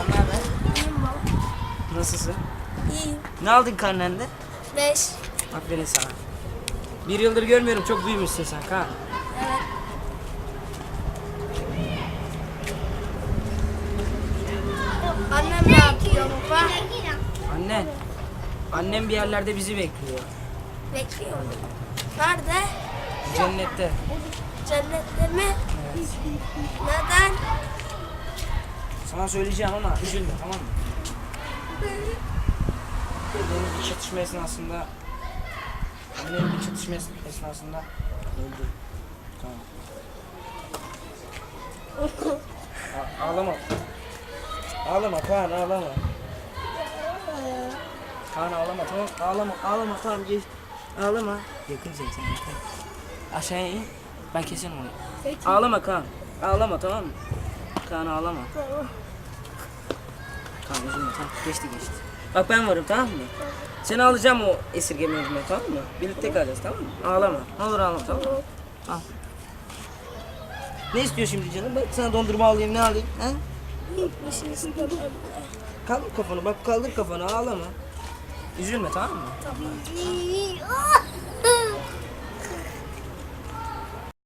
Kaan ne haber? İyiyim baba. Nasılsın? İyiyim. Ne aldın karnende? 5. Aferin sana. Bir yıldır görmüyorum çok büyümüşsün sen Kaan. Evet. Annem ne yapıyor baba? Anne. Annem bir yerlerde bizi bekliyor. Bekliyor. Nerede? Cennette. Cennette mi? Sana söyleyeceğim ama üzülme tamam mı? Benim bir çatışma esnasında Annem bir çatışma es- esnasında öldü. Tamam. A- ağlama. Ağlama Kaan ağlama. Kaan ağlama tamam ağlama ağlama tamam geç. Ağlama. Yakın sen yakın. Aşağıya in. Ben keserim onu. Ağlama Kaan. Ağlama tamam mı? Kaan ağlama. Tamam. Tamam üzülme tamam. Geçti geçti. Bak ben varım tamam mı? Seni alacağım o esirgeme evine tamam mı? Birlikte kalacağız tamam mı? Ağlama. Ne olur ağlama tamam mı? Al. Ne istiyor şimdi canım? Bak sana dondurma alayım ne alayım? Bir şey. Kaldır kafanı bak kaldır kafanı ağlama. Üzülme tamam mı? Tamam.